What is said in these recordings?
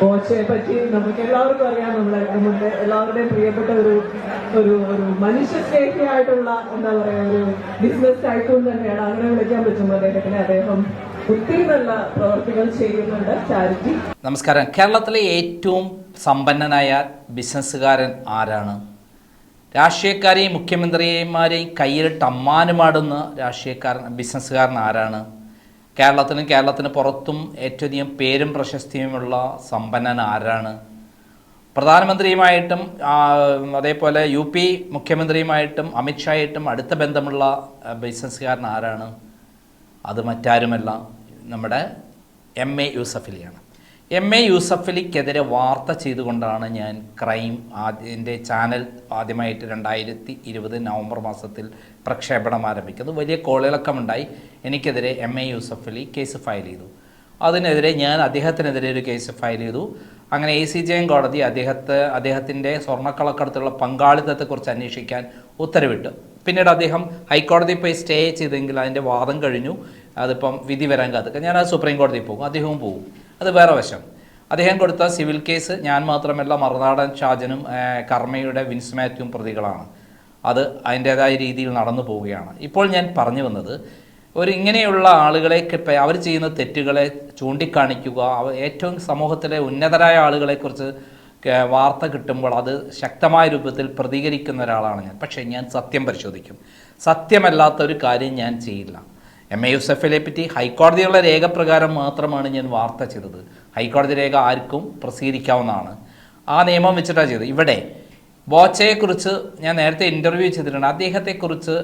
ബോച്ചയെ പറ്റി നമുക്ക് എല്ലാവർക്കും അറിയാം. നമ്മളെ നമ്മുടെ എല്ലാവരുടെയും പ്രിയപ്പെട്ട ഒരു ഒരു ഒരു മനുഷ്യസ്നേഹിയായിട്ടുള്ള എന്താ പറയാ ഒരു ബിസിനസ് ടൈക്കൂൺ തന്നെയാണ്. അങ്ങനെ വിളിക്കാൻ പറ്റും അദ്ദേഹത്തിന്. അദ്ദേഹം ഒത്തിരി നല്ല പ്രവർത്തികൾ ചെയ്യുന്നുണ്ട്. ചാരിറ്റി. നമസ്കാരം. കേരളത്തിലെ ഏറ്റവും സമ്പന്നനായ ബിസിനസ്സുകാരൻ ആരാണ്? രാഷ്ട്രീയക്കാരെയും മുഖ്യമന്ത്രിമാരെയും കയ്യിലിട്ട് അമ്മാനുമാടുന്ന രാഷ്ട്രീയക്കാരൻ ബിസിനസ്സുകാരൻ ആരാണ്? കേരളത്തിനും കേരളത്തിന് പുറത്തും ഏറ്റവും അധികം പേരും പ്രശസ്തിയുമുള്ള സമ്പന്നൻ ആരാണ്? പ്രധാനമന്ത്രിയുമായിട്ടും അതേപോലെ യു പി മുഖ്യമന്ത്രിയുമായിട്ടും അമിത്ഷായിട്ടും അടുത്ത ബന്ധമുള്ള ബിസിനസ്സുകാരൻ ആരാണ്? അത് മറ്റാരുമല്ല. നമ്മുടെ എം എ യൂസഫലിയാണ് എം എ യൂസഫലിക്കെതിരെ വാർത്ത ചെയ്തുകൊണ്ടാണ് ഞാൻ ക്രൈം ആദ്യ എന്റെ ചാനൽ ആദ്യമായിട്ട് രണ്ടായിരത്തി ഇരുപത് നവംബർ മാസത്തിൽ പ്രക്ഷേപണം ആരംഭിക്കുന്നത്. വലിയ കോളിളക്കമുണ്ടായി എനിക്കെതിരെ M A Yusuffali case file ചെയ്തു. അതിനെതിരെ ഞാൻ അദ്ദേഹത്തിനെതിരെ ഒരു കേസ് ഫയൽ ചെയ്തു. അങ്ങനെ എ സി ജെ കോടതി അദ്ദേഹത്തെ അദ്ദേഹത്തിന്റെ സ്വർണക്കളക്കടത്തുള്ള പങ്കാളിത്തത്തെക്കുറിച്ച് അന്വേഷിക്കാൻ ഉത്തരവിട്ടു. പിന്നീട് അദ്ദേഹം ഹൈക്കോടതി പോയി സ്റ്റേ ചെയ്തെങ്കിൽ അതിന്റെ വാദം കഴിഞ്ഞു. അതിപ്പം വിധി വരാൻ കാത്തുക ഞാൻ ആ സുപ്രീം കോടതിയിൽ പോകും. അദ്ദേഹവും പോകും. അത് വേറെ വശം. അദ്ദേഹം കൊടുത്ത സിവിൽ കേസ് ഞാൻ മാത്രമല്ല മറുനാടൻ ഷാജനും കർമ്മയുടെ വിൻസ് മാത്യുവും പ്രതികളാണ്. അത് അതിന്റേതായ രീതിയിൽ നടന്നു പോവുകയാണ്. ഇപ്പോൾ ഞാൻ പറഞ്ഞു വന്നത് ഒരു ഇങ്ങനെയുള്ള ആളുകളെ അവർ ചെയ്യുന്ന തെറ്റുകളെ ചൂണ്ടിക്കാണിക്കുക ഏറ്റവും സമൂഹത്തിലെ ഉന്നതരായ ആളുകളെക്കുറിച്ച് വാർത്ത കിട്ടുമ്പോൾ അത് ശക്തമായ രൂപത്തിൽ പ്രതികരിക്കുന്ന ഒരാളാണ് ഞാൻ. പക്ഷേ ഞാൻ സത്യം പരിശോധിക്കും. സത്യമല്ലാത്ത ഒരു കാര്യം ഞാൻ ചെയ്യില്ല. എം. എ. യൂസഫിനെ പറ്റി ഹൈക്കോടതിയുള്ള രേഖ പ്രകാരം മാത്രമാണ് ഞാൻ വാർത്ത ചെയ്തത്. ഹൈക്കോടതി രേഖ ആർക്കും പ്രസിദ്ധീകരിക്കാവുന്നതാണ്. ആ നിയമം വെച്ചിട്ടാണ് ചെയ്തത്. ഇവിടെ ബോച്ചയെക്കുറിച്ച് ഞാൻ നേരത്തെ ഇന്റർവ്യൂ ചെയ്തിട്ടുണ്ട്. അദ്ദേഹത്തെക്കുറിച്ച്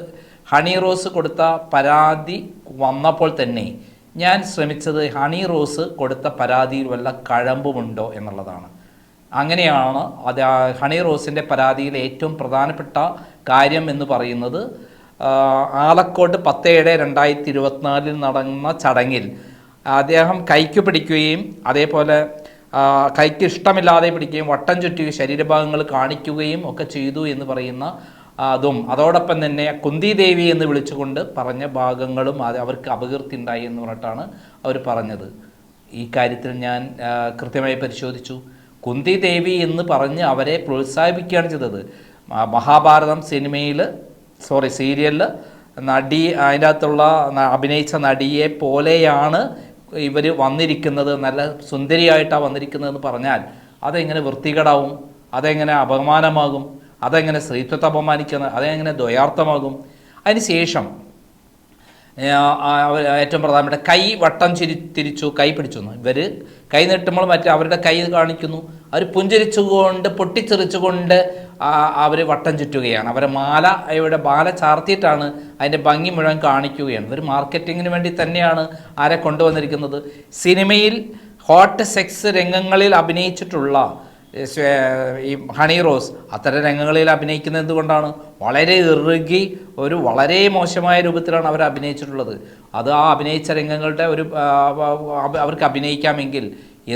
ഹണി റോസ് കൊടുത്ത പരാതി വന്നപ്പോൾ തന്നെ ഞാൻ ശ്രമിച്ചത് ഹണി റോസ് കൊടുത്ത പരാതിയിൽ വല്ല കഴമ്പുമുണ്ടോ എന്നുള്ളതാണ്. അങ്ങനെയാണ് അത് ഹണി റോസിന്റെ പരാതിയിൽ ഏറ്റവും പ്രധാനപ്പെട്ട കാര്യം എന്ന് പറയുന്നത്. ആലക്കോട്ട് പത്ത് ഏഴ് രണ്ടായിരത്തി ഇരുപത്തിനാലിൽ നടന്ന ചടങ്ങിൽ അദ്ദേഹം കൈക്ക് പിടിക്കുകയും അതേപോലെ കൈക്ക് ഇഷ്ടമില്ലാതെ പിടിക്കുകയും വട്ടം ചുറ്റി ശരീരഭാഗങ്ങൾ കാണിക്കുകയും ഒക്കെ ചെയ്തു എന്ന് പറയുന്ന അതും. അതോടൊപ്പം തന്നെ കുന്തി ദേവി എന്ന് വിളിച്ചുകൊണ്ട് പറഞ്ഞ ഭാഗങ്ങളും അത് അവർക്ക് അപകീർത്തി ഉണ്ടായി എന്ന് പറഞ്ഞിട്ടാണ് അവർ പറഞ്ഞത്. ഈ കാര്യത്തിൽ ഞാൻ കൃത്യമായി പരിശോധിച്ചു. കുന്തി ദേവി എന്ന് പറഞ്ഞ് അവരെ പ്രോത്സാഹിപ്പിക്കുകയാണ് ചെയ്തത്. മഹാഭാരതം സിനിമയിൽ സോറി സീരിയലിൽ നടി അതിന്റെ അകത്തുള്ള അഭിനയിച്ച നടിയെ പോലെയാണ് ഇവർ വന്നിരിക്കുന്നത്. നല്ല സുന്ദരിയായിട്ടാണ് വന്നിരിക്കുന്നതെന്ന് പറഞ്ഞാൽ അതെങ്ങനെ വൃത്തികേടാവും? അതെങ്ങനെ അപമാനമാകും? അതെങ്ങനെ സ്ത്രീത്വത്തെ അപമാനിക്കുന്നത് അതെങ്ങനെ ദ്വയാർത്ഥമാകും? അതിന് ശേഷം ആ, ആ, ഏറ്റവും പ്രധാനപ്പെട്ട കൈ വട്ടം ചിരി തിരിച്ചു കൈ പിടിച്ചു. ഇവർ കൈ നീട്ടുമ്പോൾ മറ്റേ അവരുടെ കൈ കാണിക്കുന്നു. അവർ പുഞ്ചിരിച്ചുകൊണ്ട് പൊട്ടിച്ചെറിച്ചുകൊണ്ട് അവർ വട്ടം ചുറ്റുകയാണ്. അവരെ മാല ഇവിടെ മാല ചാർത്തിയിട്ടാണ് അതിന്റെ ഭംഗി മുഴുവൻ കാണിക്കുകയാണ്. ഇതൊരു മാർക്കറ്റിങ്ങിന് വേണ്ടി തന്നെയാണ് ആരെ കൊണ്ടുവന്നിരിക്കുന്നത്. സിനിമയിൽ ഹോട്ട് സെക്സ് രംഗങ്ങളിൽ അഭിനയിച്ചിട്ടുള്ള ഈ ഹണി റോസ് അത്തരം രംഗങ്ങളിൽ അഭിനയിക്കുന്നത് എന്തുകൊണ്ടാണ് വളരെ ഇറുകി ഒരു വളരെ മോശമായ രൂപത്തിലാണ് അവർ അഭിനയിച്ചിട്ടുള്ളത്. അത് ആ അഭിനയിച്ച രംഗങ്ങളുടെ ഒരു അവർക്ക് അഭിനയിക്കാമെങ്കിൽ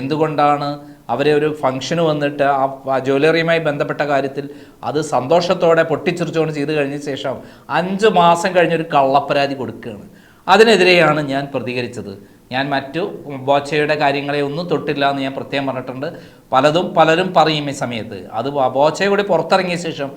എന്തുകൊണ്ടാണ് അവരെ ഒരു ഫംഗ്ഷന് വന്നിട്ട് ആ ജ്വല്ലറിയുമായി ബന്ധപ്പെട്ട കാര്യത്തിൽ അത് സന്തോഷത്തോടെ പൊട്ടിച്ചിറിച്ചുകൊണ്ട് ചെയ്തു കഴിഞ്ഞ ശേഷം അഞ്ച് മാസം കഴിഞ്ഞൊരു കള്ളപ്പരാതി കൊടുക്കുകയാണ്. അതിനെതിരെയാണ് ഞാൻ പ്രതികരിച്ചത്. ഞാൻ മറ്റു ബോച്ചയുടെ കാര്യങ്ങളെ ഒന്നും തൊട്ടില്ല എന്ന് ഞാൻ പ്രത്യേകം പറഞ്ഞിട്ടുണ്ട്. പലതും പലരും പറയും ഈ സമയത്ത്. അത് ബോച്ചയെ പുറത്തിറങ്ങിയ ശേഷം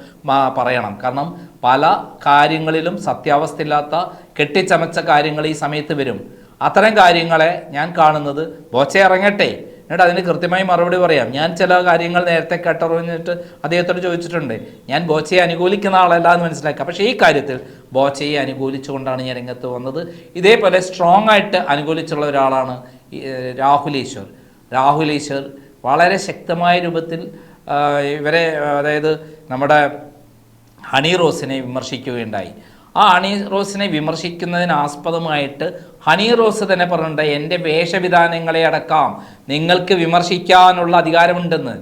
പറയണം. കാരണം പല കാര്യങ്ങളിലും സത്യാവസ്ഥയില്ലാത്ത കെട്ടിച്ചമച്ച കാര്യങ്ങൾ ഈ സമയത്ത് വരും. അത്തരം കാര്യങ്ങളെ ഞാൻ കാണുന്നത് ബോച്ച ഇറങ്ങട്ടെ. എന്നിട്ട് അതിന് കൃത്യമായി മറുപടി പറയാം. ഞാൻ ചില കാര്യങ്ങൾ നേരത്തെ കേട്ടറിഞ്ഞിട്ട് അദ്ദേഹത്തോട് ചോദിച്ചിട്ടുണ്ട്. ഞാൻ ബോച്ചയെ അനുകൂലിക്കുന്ന ആളല്ല എന്ന് മനസ്സിലാക്കുക പക്ഷേ ഈ കാര്യത്തിൽ ബോച്ചയെ അനുകൂലിച്ചുകൊണ്ടാണ് ഞാൻ രംഗത്ത് വന്നത്. ഇതേപോലെ സ്ട്രോങ് ആയിട്ട് അനുകൂലിച്ചുള്ള ഒരാളാണ് രാഹുൽ ഈശ്വർ. വളരെ ശക്തമായ രൂപത്തിൽ ഇവരെ അതായത് നമ്മുടെ ഹണി റോസിനെ വിമർശിക്കുകയുണ്ടായി. ആ ഹണി റോസിനെ വിമർശിക്കുന്നതിന് ആസ്പദമായിട്ട് ഹണി റോസ് തന്നെ പറഞ്ഞിട്ടുണ്ട് എന്റെ വേഷവിധാനങ്ങളെ അടക്കാം നിങ്ങൾക്ക് വിമർശിക്കാനുള്ള അധികാരമുണ്ടെന്ന്.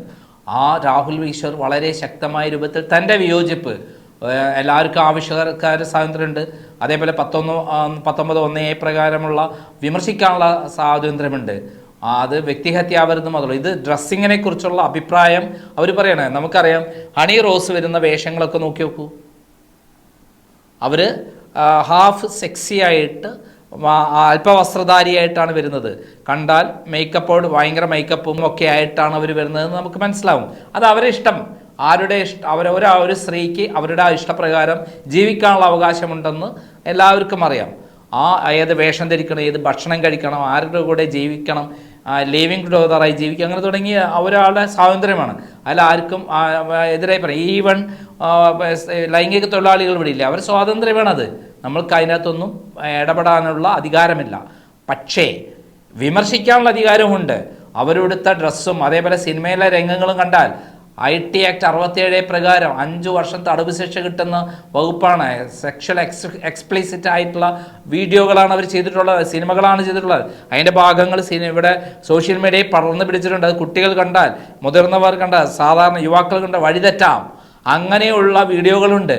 ആ രാഹുൽ ഈശ്വർ വളരെ ശക്തമായ രൂപത്തിൽ തന്റെ വിയോജിപ്പ് എല്ലാവർക്കും ആവശ്യക്കാർ സ്വാതന്ത്ര്യമുണ്ട്. അതേപോലെ പത്തൊന്ന് പത്തൊമ്പത് ഒന്ന് എ പ്രകാരമുള്ള വിമർശിക്കാനുള്ള സ്വാതന്ത്ര്യമുണ്ട്. അത് വ്യക്തിഹത്യാവരുന്ന് മാത്രമല്ല ഇത് ഡ്രസ്സിങ്ങിനെ കുറിച്ചുള്ള അഭിപ്രായം അവർ പറയണേ. നമുക്കറിയാം ഹണി റോസ് വരുന്ന വേഷങ്ങളൊക്കെ നോക്കി നോക്കൂ. അവർ ഹാഫ് സെക്സി ആയിട്ട് അല്പവസ്ത്രധാരിയായിട്ടാണ് വരുന്നത്. കണ്ടാൽ മേക്കപ്പോട് ഭയങ്കര മേക്കപ്പും ഒക്കെ ആയിട്ടാണ് അവർ വരുന്നതെന്ന് നമുക്ക് മനസ്സിലാവും. അത് അവരെ ഇഷ്ടം. ആരുടെ ഇഷ്ട? അവർ ഒരു ഒരു സ്ത്രീക്ക് അവരുടെ ആ ഇഷ്ടപ്രകാരം ജീവിക്കാനുള്ള അവകാശമുണ്ടെന്ന് എല്ലാവർക്കും അറിയാം. ആ ഏത് വേഷം ധരിക്കണം ഏത് ഭക്ഷണം കഴിക്കണം ആരുടെ കൂടെ ജീവിക്കണം ലിവിങ് ടുഗതറായി ജീവിക്കുക അങ്ങനെ തുടങ്ങിയ ഒരാളുടെ സ്വാതന്ത്ര്യമാണ്. അതിൽ ആർക്കും എതിരായി പറയും. ഈവൺ ലൈംഗിക തൊഴിലാളികൾ ഇവിടെ ഇല്ല. അവർ സ്വാതന്ത്ര്യമാണത്. നമ്മൾക്ക് അതിനകത്തൊന്നും ഇടപെടാനുള്ള അധികാരമില്ല. പക്ഷേ വിമർശിക്കാനുള്ള അധികാരമുണ്ട്. അവരെടുത്ത ഡ്രസ്സും അതേപോലെ സിനിമയിലെ രംഗങ്ങളും കണ്ടാൽ ഐ ടി ആക്ട് അറുപത്തിയേഴ് പ്രകാരം അഞ്ച് വർഷം തടവ് ശിക്ഷ കിട്ടുന്ന വകുപ്പാണ്. സെക്ഷൽ എക്സ് എക്സ്പ്ലിസിറ്റ് ആയിട്ടുള്ള വീഡിയോകളാണ് അവർ ചെയ്തിട്ടുള്ളത് സിനിമകളാണ് ചെയ്തിട്ടുള്ളത്. അതിന്റെ ഭാഗങ്ങൾ സിനിമ ഇവിടെ സോഷ്യൽ മീഡിയയിൽ പടർന്നു പിടിച്ചിട്ടുണ്ട്. അത് കുട്ടികൾ കണ്ടാൽ മുതിർന്നവർ കണ്ടാൽ സാധാരണ യുവാക്കൾ കണ്ട വഴിതെറ്റാം. അങ്ങനെയുള്ള വീഡിയോകളുണ്ട്.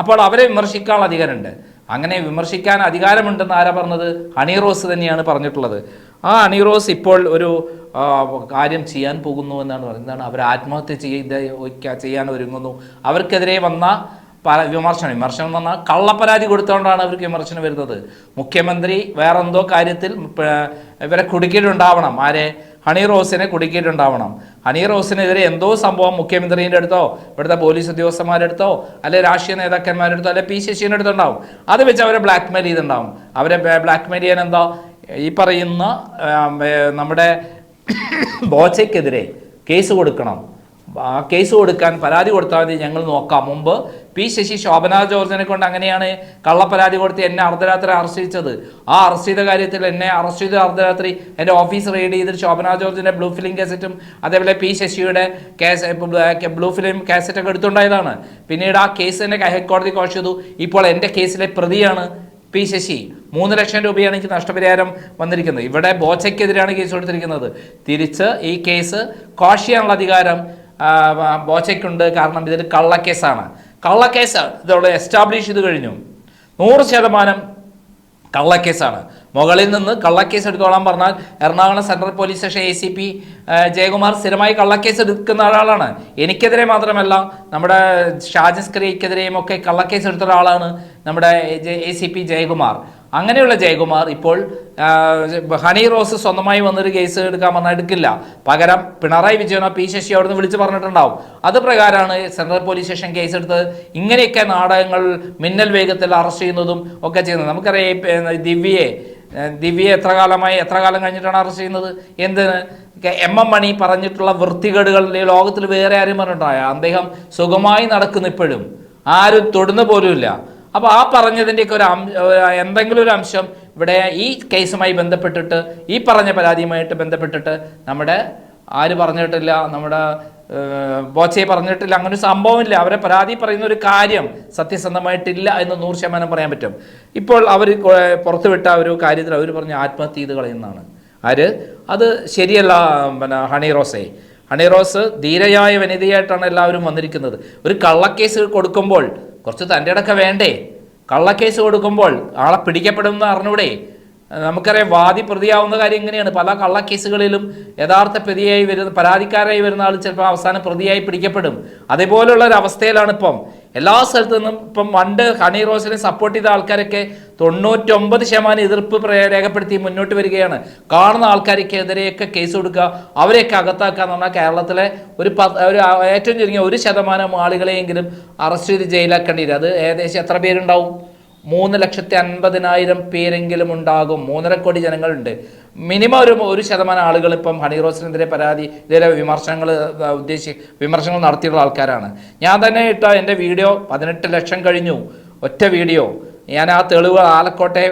അപ്പോൾ അവരെ വിമർശിക്കാനുള്ള അധികാരമുണ്ട്. അങ്ങനെ വിമർശിക്കാൻ അധികാരമുണ്ടെന്ന് ആരാ പറഞ്ഞത്? ഹണിറോസ് തന്നെയാണ് പറഞ്ഞിട്ടുള്ളത്. ആ ഹണിറോസ് ഇപ്പോൾ ഒരു കാര്യം ചെയ്യാൻ പോകുന്നു എന്നാണ് പറയുന്നത് എന്താണ്? അവർ ആത്മഹത്യ ചെയ്ത് ചെയ്യാൻ ഒരുങ്ങുന്നു. അവർക്കെതിരെ വന്ന പല വിമർശനം വിമർശനം എന്ന് പറഞ്ഞാൽ കള്ളപ്പരാതി കൊടുത്തുകൊണ്ടാണ് അവർക്ക് വിമർശനം വരുന്നത്. മുഖ്യമന്ത്രി വേറെന്തോ കാര്യത്തിൽ ഇവരെ കുടുക്കിയിട്ടുണ്ടാവണം. ആരെ? ഹണി റോസിനെ കുടുക്കിയിട്ടുണ്ടാവണം. ഹണി റോസിനെതിരെ എന്തോ സംഭവം മുഖ്യമന്ത്രിയുടെ അടുത്തോ ഇവിടുത്തെ പോലീസ് ഉദ്യോഗസ്ഥന്മാരുടെ അടുത്തോ അല്ലെ രാഷ്ട്രീയ നേതാക്കന്മാരുടെ അടുത്തോ അല്ലെ പി ശശിയുടെ അടുത്തുണ്ടാവും അത് വെച്ച് അവരെ ബ്ലാക്ക്മെയിൽ ചെയ്തിട്ടുണ്ടാവും. അവരെ ബ്ലാക്ക്മെയിൽ ചെയ്യാൻ എന്തോ? ഈ പറയുന്ന നമ്മുടെ ബോച്ചയ്ക്കെതിരെ കേസ് കൊടുക്കണം. കേസ് കൊടുക്കാൻ പരാതി കൊടുത്താൽ മതി ഞങ്ങൾ നോക്കാം. മുമ്പ് പി ശശി ശോഭന ജോർജിനെ കൊണ്ട് അങ്ങനെയാണ് കള്ളപ്പരാതി കൊടുത്ത് എന്നെ അർദ്ധരാത്രി അറസ്റ്റ് ചെയ്തത്. ആ അറസ്റ്റ് ചെയ്ത കാര്യത്തിൽ എന്നെ അറസ്റ്റ് ചെയ്ത അർദ്ധരാത്രി എന്റെ ഓഫീസ് റെയ്ഡ് ചെയ്തിട്ട് ശോഭന ജോർജിന്റെ ബ്ലൂ ഫിലിം കാസറ്റും അതേപോലെ പി ശശിയുടെ കേസ് ബ്ലൂ ഫിലിം കാസറ്റൊക്കെ എടുത്തുണ്ടായതാണ്. പിന്നീട് ആ കേസ് തന്നെ ഹൈക്കോടതി കോഷ് ചെയ്തു. ഇപ്പോൾ എന്റെ കേസിലെ പ്രതിയാണ് പി ശശി. മൂന്ന് ലക്ഷം രൂപയാണ് എനിക്ക് നഷ്ടപരിഹാരം വന്നിരിക്കുന്നത്. ഇവിടെ ബോച്ചയ്ക്കെതിരെയാണ് കേസ് കൊടുത്തിരിക്കുന്നത്. തിരിച്ച് ഈ കേസ് കോഷ് ചെയ്യാനുള്ള അധികാരം ബോച്ചയ്ക്കുണ്ട്. കാരണം ഇതൊരു കള്ളക്കേസാണ്. കള്ളക്കേസ് ഇതോടെ എസ്റ്റാബ്ലിഷ് ചെയ്ത് കഴിഞ്ഞു. നൂറ് ശതമാനം കള്ളക്കേസാണ്. മുകളിൽ നിന്ന് കള്ളക്കേസ് എടുത്തോളാൻ പറഞ്ഞാൽ Ernakulam central police station A C P Jayakumar സ്ഥിരമായി കള്ളക്കേസ് എടുക്കുന്ന ഒരാളാണ്. എനിക്കെതിരെ മാത്രമല്ല നമ്മുടെ ഷാജസ്കറിക്കെതിരെയും ഒക്കെ കള്ളക്കേസ് എടുത്ത ഒരാളാണ് നമ്മുടെ എ സി പി ജയകുമാർ. അങ്ങനെയുള്ള ജയകുമാർ ഇപ്പോൾ ഹണി റോസ് സ്വന്തമായി വന്നൊരു കേസ് എടുക്കാൻ പറഞ്ഞാൽ എടുക്കില്ല. പകരം പിണറായി വിജയനോ പി ശശി അവിടുന്ന് വിളിച്ചു പറഞ്ഞിട്ടുണ്ടാവും. അത് പ്രകാരമാണ് സെൻട്രൽ പോലീസ് സ്റ്റേഷൻ കേസ് എടുത്ത് ഇങ്ങനെയൊക്കെ നാടകങ്ങൾ മിന്നൽ വേഗത്തിൽ അറസ്റ്റ് ചെയ്യുന്നതും ഒക്കെ ചെയ്യുന്നത്. നമുക്കറിയാം ദിവ്യയെ ദിവ്യ എത്ര കാലമായി എത്ര കാലം കഴിഞ്ഞിട്ടാണ് അറസ്റ്റ് ചെയ്യുന്നത്? എന്തിന്? എം എം മണി പറഞ്ഞിട്ടുള്ള വൃത്തികേടുകൾ ലോകത്തിൽ വേറെ ആരും പറഞ്ഞിട്ടുണ്ടായ അദ്ദേഹം സുഖമായി നടക്കുന്നു ഇപ്പോഴും. ആരും തൊടുന്ന പോലുമില്ല. അപ്പോൾ ആ പറഞ്ഞതിന്റെയൊക്കെ ഒരു എന്തെങ്കിലും ഒരു അംശം ഇവിടെ ഈ കേസുമായി ബന്ധപ്പെട്ടിട്ട് ഈ പറഞ്ഞ പരാതിയുമായിട്ട് ബന്ധപ്പെട്ടിട്ട് നമ്മുടെ ആര് പറഞ്ഞിട്ടില്ല നമ്മുടെ ബോച്ചയെ പറഞ്ഞിട്ടില്ല അങ്ങനെ ഒരു സംഭവമില്ല. അവരെ പരാതി പറയുന്ന ഒരു കാര്യം സത്യസന്ധമായിട്ടില്ല എന്ന് നൂറ് ശതമാനം പറയാൻ പറ്റും. ഇപ്പോൾ അവർ പുറത്തുവിട്ട ഒരു കാര്യത്തിൽ അവർ പറഞ്ഞ ആത്മഹത്യ ചെയ്ത് കളയുന്നതാണ്. ആര്? അത് ശരിയല്ല പിന്നെ ഹണി റോസേ. ഹണി റോസ് ധീരയായ വനിതയായിട്ടാണ് എല്ലാവരും വന്നിരിക്കുന്നത്. ഒരു കള്ളക്കേസ് കൊടുക്കുമ്പോൾ കുറച്ച് തന്റെ ഇടയ്ക്ക് വേണ്ടേ? കള്ളക്കേസ് കൊടുക്കുമ്പോൾ ആളെ പിടിക്കപ്പെടുമെന്ന് അറിഞ്ഞൂടെ? നമുക്കറിയാം വാദി പ്രതിയാവുന്ന കാര്യം എങ്ങനെയാണ് പല കള്ളക്കേസുകളിലും യഥാർത്ഥ പ്രതിയായി വരുന്ന പരാതിക്കാരായി വരുന്ന ആൾ ചിലപ്പോൾ അവസാനം പ്രതിയായി പിടിക്കപ്പെടും. അതേപോലുള്ള ഒരു അവസ്ഥയിലാണ് ഇപ്പം എല്ലാ സ്ഥലത്തു നിന്നും ഇപ്പം പണ്ട് ഹണി റോസിനെ സപ്പോർട്ട് ചെയ്ത ആൾക്കാരൊക്കെ തൊണ്ണൂറ്റൊമ്പത് ശതമാനം എതിർപ്പ് രേഖപ്പെടുത്തി മുന്നോട്ട് വരികയാണ്. കാണുന്ന ആൾക്കാർക്കെതിരെയൊക്കെ കേസ് കൊടുക്കുക അവരെയൊക്കെ അകത്താക്കുക എന്ന് പറഞ്ഞാൽ കേരളത്തിലെ ഒരു പ- ഒരു ഏറ്റവും ചുരുങ്ങിയ ഒരു ശതമാനം ആളുകളെയെങ്കിലും അറസ്റ്റ് ചെയ്ത് ജയിലാക്കേണ്ടി വരും അത് ഏകദേശം എത്ര പേരുണ്ടാവും? മൂന്ന് ലക്ഷത്തി അൻപതിനായിരം പേരെങ്കിലും ഉണ്ടാകും. മൂന്നര കോടി ജനങ്ങളുണ്ട്. മിനിമം ഒരു ഒരു ശതമാനം ആളുകൾ ഇപ്പം ഹണി റോസിനെതിരെ പരാതി ഇതിലെ വിമർശനങ്ങൾ ഉദ്ദേശി വിമർശനങ്ങൾ നടത്തിയുള്ള ആൾക്കാരാണ്. ഞാൻ തന്നെ ഇട്ട എന്റെ വീഡിയോ പതിനെട്ട് ലക്ഷം കഴിഞ്ഞു. ഒറ്റ വീഡിയോ. ഞാൻ ആ തെളിവ് ആലക്കോട്ടെ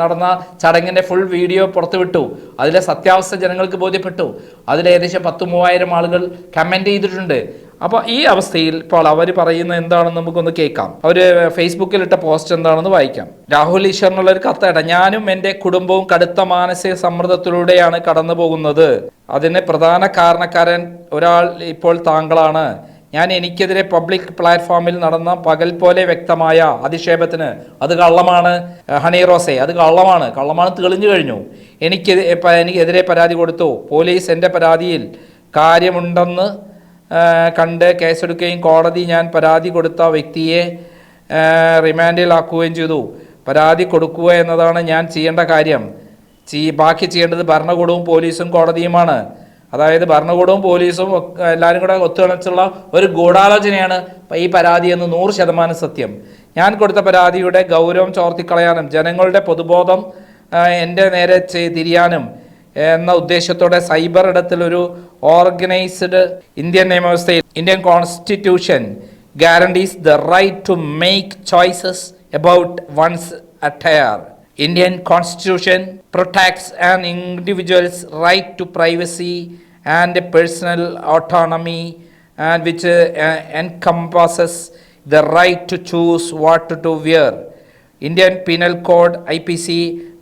നടന്ന ചടങ്ങിന്റെ ഫുൾ വീഡിയോ പുറത്തുവിട്ടു. അതിലെ സത്യാവസ്ഥ ജനങ്ങൾക്ക് ബോധ്യപ്പെട്ടു. അതിൽ ഏകദേശം പത്ത് മൂവായിരം ആളുകൾ കമന്റ് ചെയ്തിട്ടുണ്ട്. അപ്പോൾ ഈ അവസ്ഥയിൽ ഇപ്പോൾ അവർ പറയുന്ന എന്താണെന്ന് നമുക്കൊന്ന് കേൾക്കാം. അവർ ഫേസ്ബുക്കിൽ ഇട്ട പോസ്റ്റ് എന്താണെന്ന് വായിക്കാം. രാഹുൽ ഈശ്വറിനുള്ള ഒരു കത്തട ഞാനും എന്റെ കുടുംബവും കടുത്ത മാനസിക സമ്മർദ്ദത്തിലൂടെയാണ് കടന്നു പോകുന്നത് അതിന് പ്രധാന കാരണക്കാരൻ ഒരാൾ ഇപ്പോൾ താങ്കളാണ്. ഞാൻ എനിക്കെതിരെ പബ്ലിക് പ്ലാറ്റ്ഫോമിൽ നടന്ന പകൽ പോലെ വ്യക്തമായ അധിക്ഷേപത്തിന് അത് കള്ളമാണ് ഹണി റോസെ അത് കള്ളമാണ്. കള്ളമാണ് തെളിഞ്ഞു കഴിഞ്ഞു. എനിക്ക് എനിക്കെതിരെ പരാതി കൊടുത്തു. പോലീസ് എന്റെ പരാതിയിൽ കാര്യമുണ്ടെന്ന് കണ്ട് കേസെടുക്കുകയും കോടതി ഞാൻ പരാതി കൊടുത്ത വ്യക്തിയെ റിമാൻഡിലാക്കുകയും ചെയ്തു. പരാതി കൊടുക്കുക എന്നതാണ് ഞാൻ ചെയ്യേണ്ട കാര്യം. ബാക്കി ചെയ്യേണ്ടത് ഭരണകൂടവും പോലീസും കോടതിയുമാണ്. അതായത് ഭരണകൂടവും പോലീസും എല്ലാവരും കൂടെ ഒത്തുകളിച്ചുള്ള ഒരു ഗൂഢാലോചനയാണ് ഈ പരാതി എന്ന് നൂറ് ശതമാനം സത്യം. ഞാൻ കൊടുത്ത പരാതിയുടെ ഗൗരവം ചോർത്തിക്കളയാനും ജനങ്ങളുടെ പൊതുബോധം എന്റെ നേരെ തിരിയാനും എന്ന ഉദ്ദേശത്തോടെ സൈബർ ഇടത്തിൽ ഒരു organised Indian നിയമവ്യവസ്ഥയിൽ Indian constitution guarantees the right to make choices about one's attire. Indian constitution protects an individual's right to privacy and personal autonomy and which uh, encompasses the right to choose what to wear. Indian Penal Code IPC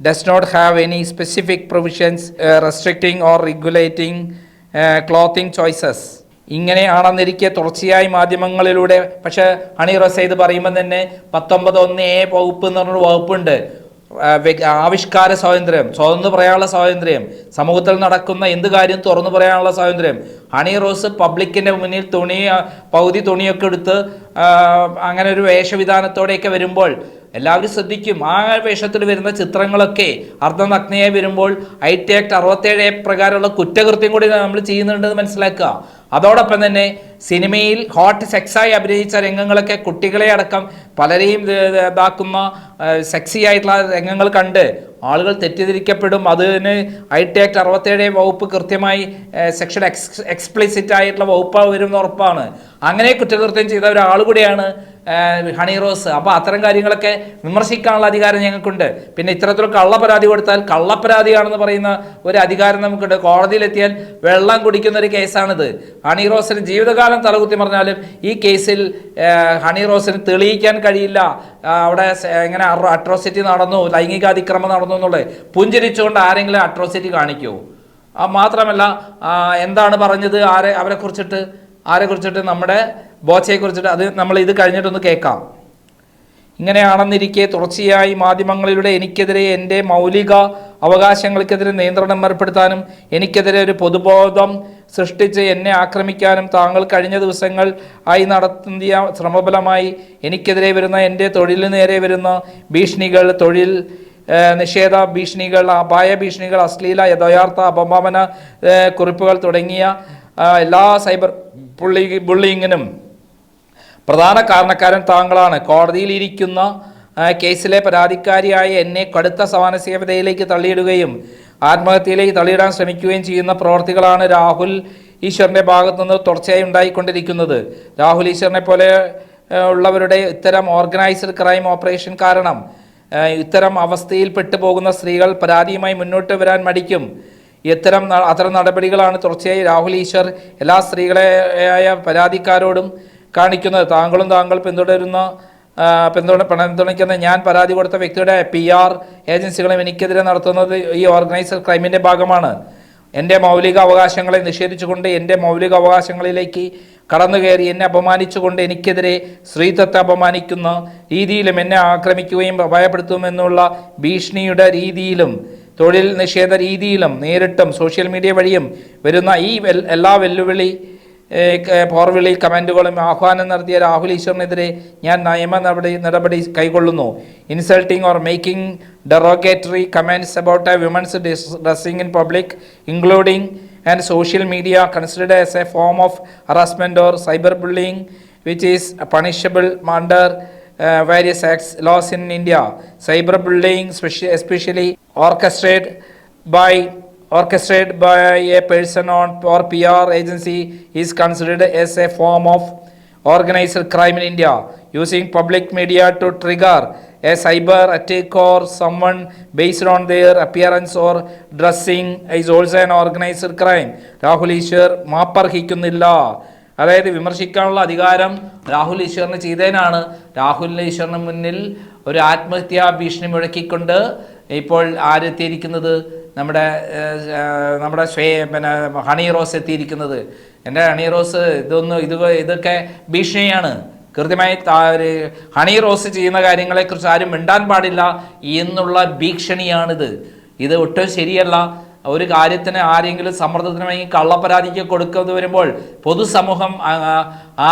does not have any specific provisions uh, restricting or regulating uh, clothing choices. ഇങ്ങനെയാണെന്നിരിക്കെ തുടർച്ചയായി മാധ്യമങ്ങളിലൂടെ പക്ഷേ honey റസൈദ് പറയുമ്പോൾ തന്നെ പത്തൊമ്പത് ഒന്ന് A വകുപ്പ് എന്ന് പറഞ്ഞൊരു വകുപ്പുണ്ട് ആവിഷ്കാര സ്വാതന്ത്ര്യം തുറന്നു പറയാനുള്ള സ്വാതന്ത്ര്യം സമൂഹത്തിൽ നടക്കുന്ന എന്ത് കാര്യം തുറന്നു പറയാനുള്ള സ്വാതന്ത്ര്യം. ഹണി റോസ് പബ്ലിക്കിന്റെ മുന്നിൽ തുണി പൗതി തുണിയൊക്കെ എടുത്ത് അങ്ങനെ ഒരു വേഷവിധാനത്തോടെയൊക്കെ വരുമ്പോൾ എല്ലാവരും ശ്രദ്ധിക്കും. ആ വേഷത്തിൽ വരുന്ന ചിത്രങ്ങളൊക്കെ അർദ്ധനഗ്നയായി വരുമ്പോൾ ഐ ടി ആക്ട് അറുപത്തേഴ് പ്രകാരമുള്ള കുറ്റകൃത്യം കൂടി നമ്മൾ ചെയ്യുന്നുണ്ടെന്ന് മനസ്സിലാക്കുക. അതോടൊപ്പം തന്നെ സിനിമയിൽ ഹോട്ട് സെക്സായി അഭിനയിച്ച രംഗങ്ങളൊക്കെ കുട്ടികളെ അടക്കം പലരെയും ഇത് ഇത് ഇതാക്കുന്ന സെക്സി ആയിട്ടുള്ള രംഗങ്ങൾ കണ്ട് ആളുകൾ തെറ്റിദ്ധരിക്കപ്പെടും. അതിന് ഐ ടി ആക്ട് അറുപത്തേഴ് വകുപ്പ് കൃത്യമായി സെക്ഷൻ എക്സ് എക്സ്പ്ലിസിറ്റ് ആയിട്ടുള്ള വകുപ്പ് വരുമെന്ന് ഉറപ്പാണ്. അങ്ങനെ കുറ്റകൃത്യം ചെയ്ത ഒരാൾ കൂടിയാണ് ഹണി റോസ് അപ്പോൾ അത്തരം കാര്യങ്ങളൊക്കെ വിമർശിക്കാനുള്ള അധികാരം ഞങ്ങൾക്കുണ്ട്. പിന്നെ ഇത്തരത്തിൽ കള്ളപ്പരാതി കൊടുത്താൽ കള്ളപ്പരാതിയാണെന്ന് പറയുന്ന ഒരു അധികാരം നമുക്കുണ്ട്. കോടതിയിലെത്തിയാൽ വെള്ളം കുടിക്കുന്ന ഒരു കേസാണിത് ഹണി റോസിന് ജീവിതകാലം തലകുത്തി പറഞ്ഞാലും ഈ കേസിൽ ഹണി റോസിന് തെളിയിക്കാൻ കഴിയില്ല. അവിടെ എങ്ങനെ അട്രോസിറ്റി നടന്നു ലൈംഗിക അതിക്രമം നടന്നു എന്നുള്ളത് പുഞ്ചിരിച്ചുകൊണ്ട് ആരെങ്കിലും അട്രോസിറ്റി കാണിക്കുമോ മാത്രമല്ല എന്താണ് പറഞ്ഞത്? ആരെ അവരെ കുറിച്ചിട്ട് ആരെ കുറിച്ചിട്ട് നമ്മുടെ ബോച്ചയെ കുറിച്ചിട്ട് അത് നമ്മൾ ഇത് കഴിഞ്ഞിട്ടൊന്ന് കേൾക്കാം. ഇങ്ങനെയാണെന്നിരിക്കെ തുടർച്ചയായി മാധ്യമങ്ങളിലൂടെ എനിക്കെതിരെ എന്റെ മൗലിക അവകാശങ്ങൾക്കെതിരെ നിയന്ത്രണം ഏർപ്പെടുത്താനും എനിക്കെതിരെ ഒരു പൊതുബോധം സൃഷ്ടിച്ച് എന്നെ ആക്രമിക്കാനും താങ്കൾ കഴിഞ്ഞ ദിവസങ്ങൾ ആയി നടത്തിയ ശ്രമഫലമായി എനിക്കെതിരെ വരുന്ന എന്റെ തൊഴിലിന് നേരെ വരുന്ന ഭീഷണികൾ തൊഴിൽ നിഷേധ ഭീഷണികൾ അപായ ഭീഷണികൾ അശ്ലീല യഥാർത്ഥ അപമാന കുറിപ്പുകൾ തുടങ്ങിയ എല്ലാ സൈബർ പുള്ളി ബുള്ളിങ്ങിനും പ്രധാന കാരണക്കാരൻ താങ്കളാണ്. കോടതിയിലിരിക്കുന്ന കേസിലെ പരാതിക്കാരിയായ എന്നെ കടുത്ത സമാനസേവതയിലേക്ക് തള്ളിയിടുകയും ആത്മഹത്യയിലേക്ക് തള്ളിയിടാൻ ശ്രമിക്കുകയും ചെയ്യുന്ന പ്രവർത്തികളാണ് രാഹുൽ ഈശ്വറിന്റെ ഭാഗത്തു നിന്ന് തുടർച്ചയായി ഉണ്ടായിക്കൊണ്ടിരിക്കുന്നത്. രാഹുൽ ഈശ്വറിനെ പോലെ ഉള്ളവരുടെ ഇത്തരം ഓർഗനൈസ്ഡ് ക്രൈം ഓപ്പറേഷൻ കാരണം ഇത്തരം അവസ്ഥയിൽ പെട്ടുപോകുന്ന സ്ത്രീകൾ പരാതിയുമായി മുന്നോട്ട് വരാൻ മടിക്കും. ഇത്തരം അത്തരം നടപടികളാണ് തുടർച്ചയായി രാഹുൽ ഈശ്വർ എല്ലാ സ്ത്രീകളെ പരാതിക്കാരോടും കാണിക്കുന്നത്. താങ്കളും താങ്കൾ പിന്തുടരുന്ന പിന്തുണ പിന്തുണയ്ക്കുന്ന ഞാൻ പരാതി കൊടുത്ത വ്യക്തിയുടെ പി ആർ ഏജൻസികളും എനിക്കെതിരെ നടത്തുന്നത് ഈ ഓർഗനൈസർ ക്രൈമിന്റെ ഭാഗമാണ്. എന്റെ മൗലിക അവകാശങ്ങളെ നിഷേധിച്ചുകൊണ്ട് എന്റെ മൗലിക അവകാശങ്ങളിലേക്ക് കടന്നു കയറി എന്നെ അപമാനിച്ചുകൊണ്ട് എനിക്കെതിരെ സ്ത്രീത്വത്തെ അപമാനിക്കുന്ന രീതിയിലും എന്നെ ആക്രമിക്കുകയും ഭയപ്പെടുത്തുമെന്നുള്ള ഭീഷണിയുടെ രീതിയിലും തൊഴിൽ നിഷേധ രീതിയിലും നേരിട്ടും സോഷ്യൽ മീഡിയ വഴിയും വരുന്ന ഈ എല്ലാ വെല്ലുവിളി പോർവിളി കമന്റുകളും ആഹ്വാനം നടത്തിയ രാഹുൽ ഈശ്വറിനെതിരെ ഞാൻ നിയമ നടപടി നടപടി കൈക്കൊള്ളുന്നു. Insulting or making derogatory comments about a women's dressing in public including and social media considered as a form of harassment or cyber bullying which is punishable under India cyber laws സ്പെഷ്യ especially orchestrate especially orchestrated by a person on, or PR agency, is considered as a form of organized crime in India. Using public media to trigger a cyber attack or someone based on their appearance or dressing is also an organized crime. Rahul Easwar മാപ്പർഹിക്കുന്നില്ല അതായത് വിമർശിക്കാനുള്ള അധികാരം രാഹുൽ ഈശ്വറിന് ചെയ്തേനാണ് രാഹുൽ ഈശ്വറിന് മുന്നിൽ ഒരു ആത്മഹത്യാ ഭീഷണി മുഴക്കിക്കൊണ്ട് ഇപ്പോൾ ആരെത്തിയിരിക്കുന്നത് നമ്മുടെ നമ്മുടെ സ്വേ പിന്നെ ഹണി റോസ് എത്തിയിരിക്കുന്നത്. എന്റെ ഹണി റോസ് ഇതൊന്നും ഇത് ഇതൊക്കെ ഭീഷണിയാണ്. കൃത്യമായി ഹണി റോസ് ചെയ്യുന്ന കാര്യങ്ങളെക്കുറിച്ച് ആരും മിണ്ടാൻ പാടില്ല എന്നുള്ള ഭീഷണിയാണിത്. ഇത് ഒട്ടും ശരിയല്ല. ഒരു കാര്യത്തിന് ആരെങ്കിലും സമ്മർദ്ദത്തിന് വേണ്ടി കള്ളപ്പരാതിക്ക് കൊടുക്കുന്നത് വരുമ്പോൾ പൊതുസമൂഹം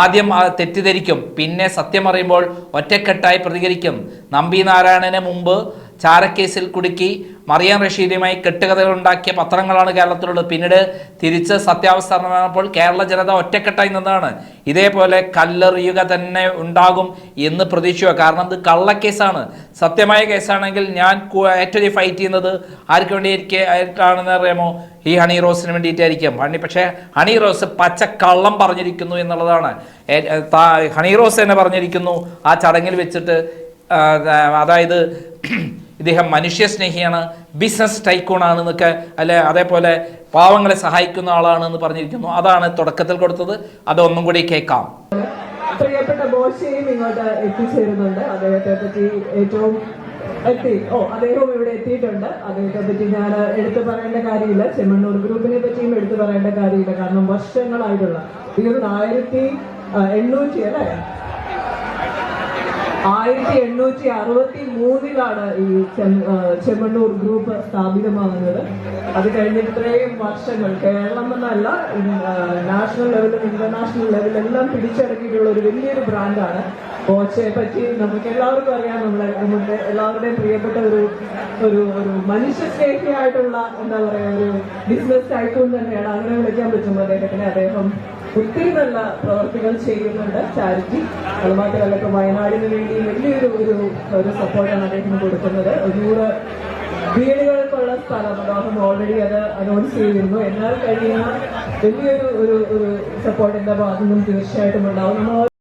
ആദ്യം തെറ്റിദ്ധരിക്കും. പിന്നെ സത്യം അറിയുമ്പോൾ ഒറ്റക്കെട്ടായി പ്രതികരിക്കും. നമ്പി നാരായണന് മുമ്പ് ചാരക്കേസിൽ കുടുക്കി മറിയാം റഷീദുമായി കെട്ടുകഥകൾ ഉണ്ടാക്കിയ പത്രങ്ങളാണ് കേരളത്തിലുള്ളത്. പിന്നീട് തിരിച്ച് സത്യാവസ്ഥ നടന്നപ്പോൾ കേരള ജനത ഒറ്റക്കെട്ടായി നിന്നതാണ്. ഇതേപോലെ കല്ലെറിയുക തന്നെ ഉണ്ടാകും എന്ന് പ്രതീക്ഷിക്കുക. കാരണം ഇത് കള്ളക്കേസാണ്. സത്യമായ കേസാണെങ്കിൽ ഞാൻ ഏറ്റവും ഫൈറ്റ് ചെയ്യുന്നത് ആർക്ക് വേണ്ടി അറിയാമോ? ഈ ഹണി റോസിന് വേണ്ടിയിട്ടായിരിക്കും. ഹണി പക്ഷേ ഹണി റോസ് പച്ച കള്ളം പറഞ്ഞിരിക്കുന്നു എന്നുള്ളതാണ്. ഹണി റോസ് തന്നെ പറഞ്ഞിരിക്കുന്നു ആ ചടങ്ങിൽ വെച്ചിട്ട്. അതായത് ഇദ്ദേഹം മനുഷ്യസ്നേഹിയാണ് ബിസിനസ് ടൈക്കൂണാണ് എന്നൊക്കെ അല്ലെ അതേപോലെ പാവങ്ങളെ സഹായിക്കുന്ന ആളാണ് എന്ന് പറഞ്ഞിരിക്കുന്നു. അതാണ് തുടക്കത്തിൽ കൊടുത്തത്. അതൊന്നും കൂടി കേൾക്കാം. പ്രിയപ്പെട്ട ബോഷയും ഇങ്ങോട്ട് എത്തിച്ചേരുന്നുണ്ട്. അദ്ദേഹത്തെ പറ്റി ഏറ്റവും എത്തി. ഓ അദ്ദേഹവും ഇവിടെ എത്തിയിട്ടുണ്ട്. അദ്ദേഹത്തെ പറ്റി ഞാൻ എടുത്തു പറയേണ്ട കാര്യമില്ല. ചെമ്മണ്ണൂർ ഗ്രൂപ്പിനെ പറ്റിയും എടുത്തു പറയേണ്ട കാര്യമില്ല. കാരണം വർഷങ്ങളായിട്ടുള്ള ഇത് ആയിരത്തി എണ്ണൂറ്റി അല്ലേ? ആയിരത്തി എണ്ണൂറ്റി അറുപത്തി മൂന്നിലാണ് ഈ ചെമ്മണ്ണൂർ ഗ്രൂപ്പ് സ്ഥാപിതമാകുന്നത്. അത് കഴിഞ്ഞ് ഇത്രയും വർഷങ്ങൾ കേരളം എന്നല്ല നാഷണൽ ലെവലും ഇന്റർനാഷണൽ ലെവലും എല്ലാം പിടിച്ചടക്കിയിട്ടുള്ള ഒരു വലിയൊരു ബ്രാൻഡാണ് കോച്ചയെ പറ്റി നമുക്ക് എല്ലാവർക്കും അറിയാം. നമ്മളെ നമ്മുടെ എല്ലാവരുടെയും പ്രിയപ്പെട്ട ഒരു ഒരു ഒരു മനുഷ്യസ്നേഹിയായിട്ടുള്ള എന്താ പറയാ ഒരു ബിസിനസ് ടൈക്കൂൺ തന്നെയാണ്. അങ്ങനെ വിളിക്കാൻ പറ്റും അദ്ദേഹത്തിന്. അദ്ദേഹം ഒത്തിരി നല്ല പ്രവർത്തികൾ ചെയ്യുന്നുണ്ട് ചാരിറ്റി. അത് മാത്രമല്ല ഇപ്പൊ വയനാടിന് വേണ്ടി വലിയൊരു ഒരു ഒരു സപ്പോർട്ടാണ് അദ്ദേഹത്തിന് കൊടുക്കുന്നത്. ഒരു നൂറ് വീടുകൾക്കുള്ള സ്ഥലം അദ്ദേഹം ഓൾറെഡി അത് അനൗൺസ് ചെയ്തിരുന്നു. എന്നാൽ കഴിയുന്ന വലിയൊരു ഒരു ഒരു സപ്പോർട്ടിന്റെ ഭാഗത്തുനിന്നും തീർച്ചയായിട്ടും ഉണ്ടാവും. നമ്മൾ